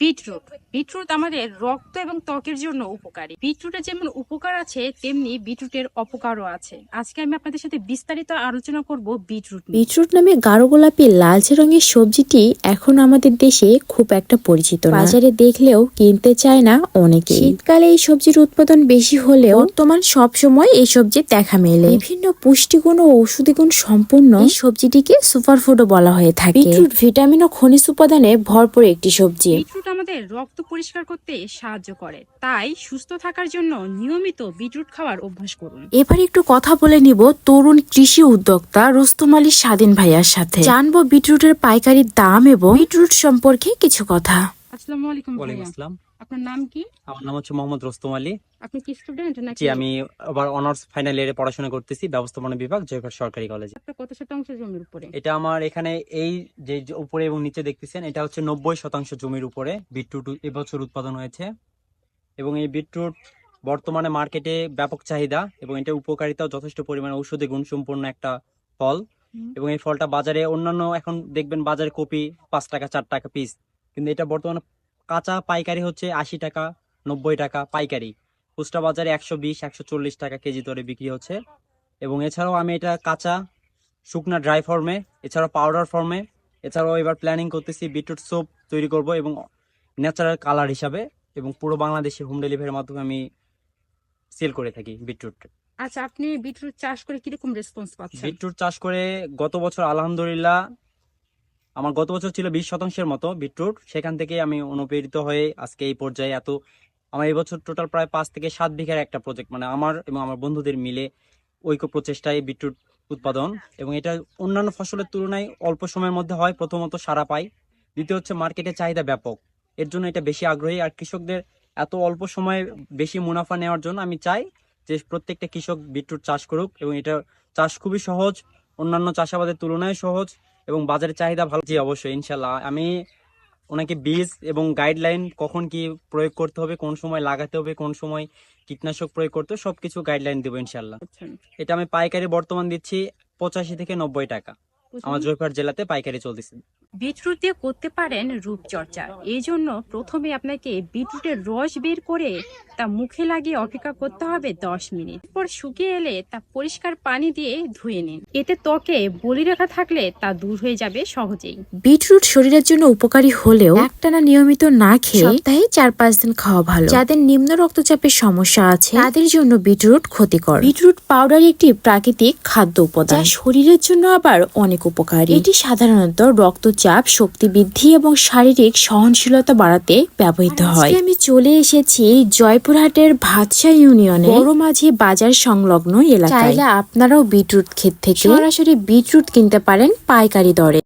Beetroot. Beetroot আমাদের রক্ত এবং ত্বকের জন্য উপকারী। বিটরুটের যেমন উপকার আছে তেমনি বিটরুটের অপকারও আছে। আজকে আমি আপনাদের সাথে বিস্তারিত আলোচনা করব বিটরুট বিটরুট নামে গাঢ় গোলাপি লালচে রঙের সবজিটি এখন আমাদের দেশে খুব একটা পরিচিত বাজারে দেখলেও কিনতে চায় না অনেকে শীতকালে এই সবজির উৎপাদন বেশি হলেও বর্তমান সব সময় এই সবজির দেখা মেলে। বিভিন্ন পুষ্টিগুণ ও ঔষধি গুণ সম্পূর্ণ এই সবজিটিকে সুপারফুডও বলা হয়ে থাকে। বিটরুট ভিটামিন ও খনিজ উপাদানে ভরপুর একটি সবজি। বিটরুট আমাদের রক্ত পরিষ্কার করতে সাহায্য করে। তাই সুস্থ থাকার জন্য নিয়মিত বিটরুট খাওয়ার অভ্যাস করুন। এবার একটু কথা বলে নিব তরুণ কৃষি উদ্যোক্তা রুস্তম আলী স্বাধীন ভাইয়ার সাথে। জানব বিটরুটের পাইকারি দাম এবং বিটরুট সম্পর্কে কিছু কথা। আসসালামু আলাইকুম ওয়া আলাইকুম আসসালাম। আপনার নাম কি? আমার নাম হচ্ছে মোহাম্মদ রোস্তম আলী। আপনি কি স্টুডেন্ট নাকি? জি আমি আবার অনার্স ফাইনাল ইয়ারে পড়াশোনা করতেছি ব্যবস্থাপনা বিভাগ জয়পুর সরকারি কলেজে আপনার কত শতাংশ জমির উপরে? এটা আমার এখানে এই যে যে উপরে এবং নিচে দেখতেছেন এটা হচ্ছে নব্বই শতাংশ জমির উপরে বিটরুট এবছর উৎপাদন হয়েছে। এবং এই বিটরুট বর্তমানে মার্কেটে ব্যাপক চাহিদা এবং এটা উপকারিতাও যথেষ্ট পরিমাণে ঔষধি গুণসম্পন্ন একটা ফল। এবং এই ফলটা বাজারে অন্যান্য এখন দেখবেন বাজারে কপি পাঁচ টাকা চার টাকা পিস কিন্তু এটা বর্তমানে কাঁচা পাইকারি হচ্ছে আশি টাকা নব্বই টাকা পাইকারি। খুচরা বাজারে একশো বিশ একশো চল্লিশ টাকা কেজি দরে বিক্রি হচ্ছে। এবং এছাড়াও আমি এটা কাঁচা শুকনা ড্রাই ফর্মে এছাড়াও পাউডার ফর্মে এছাড়াও এবার প্ল্যানিং করতেছি বিটরুট সোপ তৈরি করব এবং ন্যাচারাল কালার হিসাবে এবং পুরো বাংলাদেশে হোম ডেলিভারির মাধ্যমে আমি সেল করে থাকি বিটরুট। আচ্ছা আপনি বিটরুট চাষ করে কীরকম রেসপন্স পাচ্ছেন? বিটরুট চাষ করে গত বছর আলহামদুলিল্লাহ আমার গত বছর ছিল বিশ শতাংশের মতো বিটরুট। সেখান থেকে আমি অনুপ্রেরিত হয়ে আজকে এই পর্যায়ে এত, আমার এবছর টোটাল প্রায় পাঁচ থেকে সাত বিঘার একটা প্রজেক্ট মানে আমার এবং আমার বন্ধুদের মিলে ঐক্য প্রচেষ্টায় বিটরুট উৎপাদন। এবং এটা অন্যান্য ফসলের তুলনায় অল্প সময়ের মধ্যে হয়, প্রথমত সারা পাই। দ্বিতীয় হচ্ছে মার্কেটে চাহিদা ব্যাপক। এর জন্য এটা বেশি আগ্রহী। আর কৃষকদের এত অল্প সময়ে বেশি মুনাফা নেওয়ার জন্য আমি চাই যে প্রত্যেকটা কৃষক বিটরুট চাষ করুক। এবং এটা চাষ খুবই সহজ, অন্যান্য চাষাবাদের তুলনায় সহজ। এবং বাজারের চাহিদা ভালো। জি অবশ্যই ইনশাল্লাহ আমি ওনাকে বীজ এবং গাইডলাইন কখন কি প্রয়োগ করতে হবে কোন সময় লাগাতে হবে কোন সময় কীটনাশক প্রয়োগ করতে সব কিছু গাইডলাইন দেবো ইনশাল্লাহ এটা আমি পাইকারি বর্তমান দিচ্ছি পঁচাশি থেকে নব্বই টাকা। আমার জয়পুর জেলাতে পাইকারি চলতেছে। বিটরুট দিয়ে করতে পারেন রূপচর্চা এই জন্য প্রথমে আপনাকে বিটরুটের রস বের করে তা মুখে লাগিয়ে অপেক্ষা করতে হবে দশ মিনিট। পর শুকিয়ে এলে তা পরিষ্কার পানি দিয়ে ধুয়ে নিন। এতে ত্বকে বলি রেখা থাকলে তা দূর হয়ে যাবে সহজেই। বিটরুট শরীরের জন্য উপকারী হলেও একটানা নিয়মিত না খেয়ে সপ্তাহে চার পাঁচ দিন খাওয়া ভালো। যাদের নিম্ন রক্তচাপের সমস্যা আছে তাদের জন্য বিটরুট ক্ষতিকর। বিটরুট পাউডার একটি প্রাকৃতিক খাদ্য উপাদান। যা শরীরের জন্য আবার অনেক উপকারী। এটি সাধারণত রক্তচাপ শক্তি বৃদ্ধি এবং শারীরিক সহনশীলতা বাড়াতে ব্যবহৃত হয়। আমি চলে এসেছি জয়পুরহাটের ভাতসা ইউনিয়নে। বড় মাঝি বাজার সংলগ্ন এলাকায়। আপনারাও বিটরুট ক্ষেত থেকে সরাসরি বিটরুট কিনতে পারেন পাইকারি দরে।